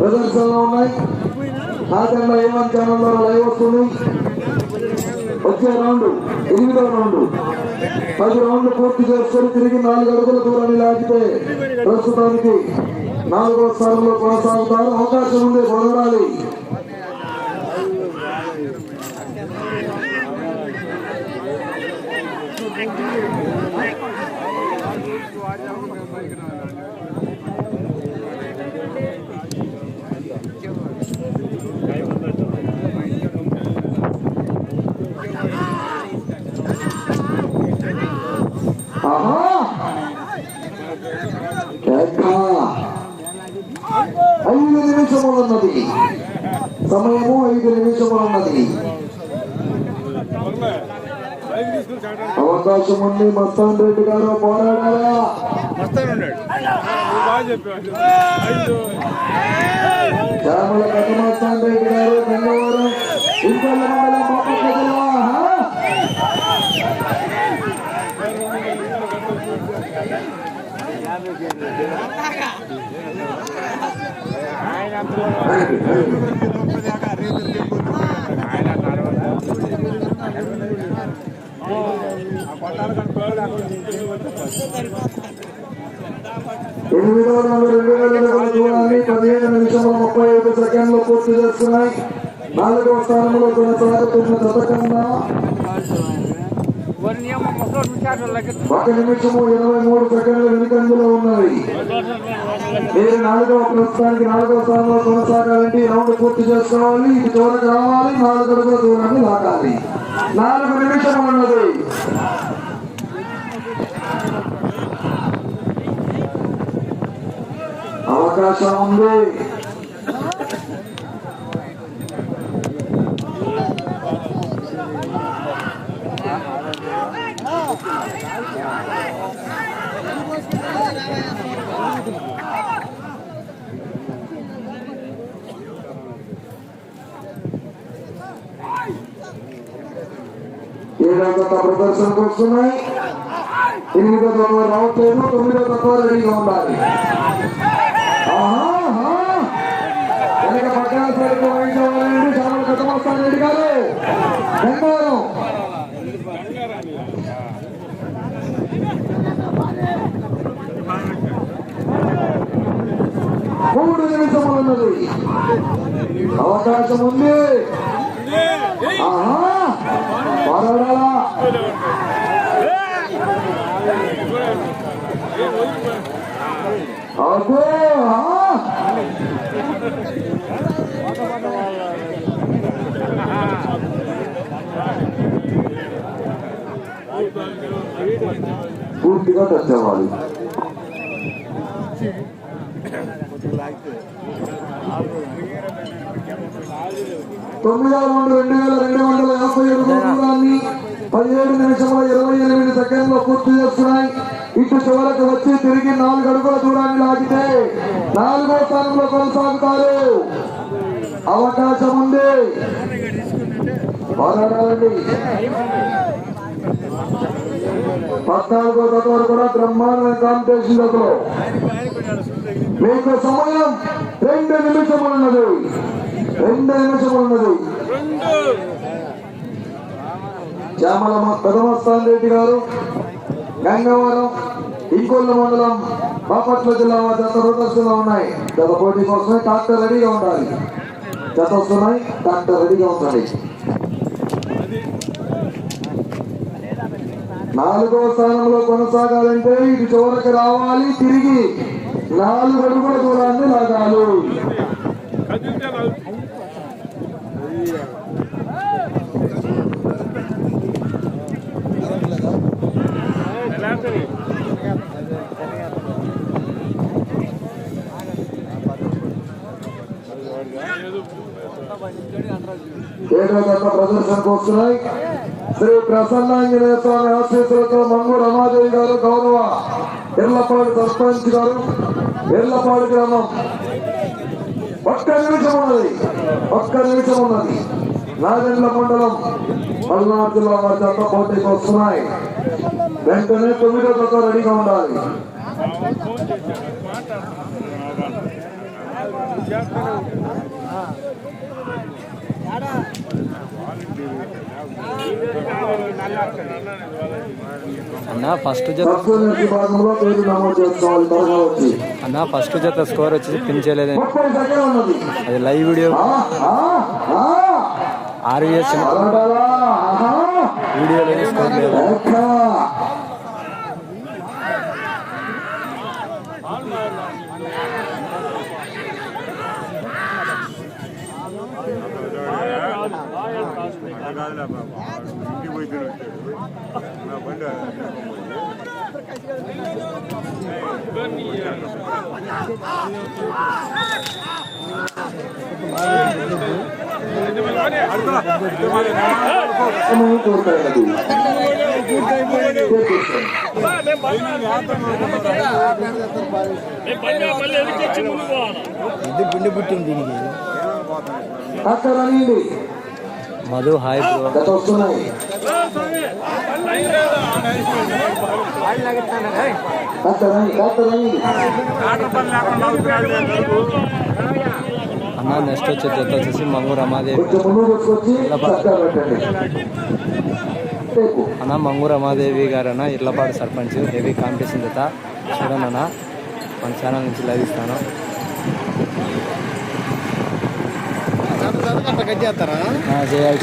ప్రదర్శనలో ఉన్నాయి. నాకన్నా ఏమని ఛానల్లో లైవ్ వస్తుంది. వచ్చే రౌండ్ ఎనిమిదవ రౌండ్. పది రౌండ్లు పూర్తి చేసుకొని తిరిగి నాలుగు అడుగుల దూరాన్ని లాగితే ప్రస్తుతానికి నాలుగో స్థానంలో కొనసాగుతారు. అవకాశం ఉంది పొందాలి నిమిషములున్నది అవకాశం ఉంది మస్తాన్ రెడ్డి గారు పోరాడారా? శ్యామల కథ మస్తాన్ రెడ్డి గారు గంగవరం ఇంకొల్ల మండలం బాపట్ల జిల్లా. ఆయన ఎనిమిదవ నెంబర్ రెండు వేల ఇరవై దూరాన్ని పదిహేను నిమిషంలో ముప్పై ఐదు సెకండ్లు పూర్తి చేస్తున్నాయి నాలుగవ స్థానంలో కొనసాగుతున్న జతకన్నా ఒక నిమిషము ఇరవై మూడు సెకండ్లు వెనుకంజలో ఉన్నాయి. మీరు నాలుగవ ప్రస్తుతానికి నాలుగవ స్థానంలో కొనసాగాలంటే రౌండ్ పూర్తి చేసుకోవాలి. ఇది చివరికి రావాలి. నాలుగు అడుగుల దూరాన్ని లాగాలి. నాలుగు నిమిషం ఉన్నది. అవకాశం ఉంది. ఏడో కొత్త ప్రదర్శనకు వస్తున్నాయి ఎనిమిదో తక్కువ రావట్లేదు తొమ్మిదో తక్కువ రెడీగా ఉండాలి. వెనక పక్కన సరిగ్గా వహించవాలండి. చాలా కొత్త రెడ్డి గారు. బెంగారం మూడు నిమిషములు ఉన్నది. అవకాశం ఉంది. ఆహా. పూర్తిగా తెచ్చేవాళ్ళు తొమ్మిదవ రౌండ్ రెండు వేల రెండు వందల యాభై ఏడు దూరాన్ని పదిహేడు నిమిషముల ఇరవై ఎనిమిది సెకండ్లు పూర్తి చేస్తున్నాయి. ఇటు చివరకు వచ్చి తిరిగి నాలుగు అడుగుల దూరాన్ని లాగితే నాలుగో స్థానంలో కొనసాగుతారు. అవకాశం ఉంది. పోరాడాలండి పద్నాలుగో తత్వాలు కూడా బ్రహ్మాండమైన కాంపిటీషన్ మీకు సమయం రెండు నిమిషములు ఉన్నది. రెండు నిమిషములు ఉన్నది. పెదమస్తాన్ రెడ్డి గారు. గంగవరం ఇంకొల్లు మండలం బాపట్ల జిల్లా జత ప్రదర్శనలో ఉన్నాయి. గత పోటీ కోసమే డాక్టర్ రెడీగా ఉండాలి. జత వస్తున్నాయి డాక్టర్ రెడీగా ఉండాలి నాలుగో స్థానంలో కొనసాగాలంటే ఇటు చివరికి రావాలి తిరిగి నాలుగు అడుగుల దూరాన్ని లాగాలి. ఏడో ప్రదర్శనకు వస్తున్నాయి. శ్రీ ప్రసన్నాంజనేయ స్వామి ఆశీస్సులతో మంగు రమాదేవి గారు గౌరవ ఎర్లపాడు సర్పంచ్ గారు ఎర్లపాడు గ్రామం. ఒక్క నిమిషం ఉన్నది. ఒక్క నిమిషం ఉన్నది. నాగండ్ల మండలం పల్నాడు జిల్లా వారి చెత్త పోటీకి వస్తున్నాయి. వెంటనే తొమ్మిదో రెడీగా ఉండాలి. అన్న ఫస్ట్ జత అన్న ఫస్ట్ జత స్కోర్ వచ్చేసి పిన్ చేయలేదు. అది లైవ్ వీడియో. ఆర్వీఎస్ కాదులే బాబా ఇంటికి పోయి తిని వచ్చాడు నా బండి సమయం పూర్తయినది. చేసేసాం. అక్కడ రండి. మధు హాయ్ బ్రో అన్న నెక్స్ట్ వచ్చే జత వచ్చేసి మంగు రమాదేవి. అన్న మంగు రమాదేవి గారు అన్న ఇర్లపాడు సర్పంచ్ హెవీ కాంపిటీషన్ జత. చూడండి అన్న మన ఛానల్ నుంచి లైవ్ ఇస్తాను. చేయాలి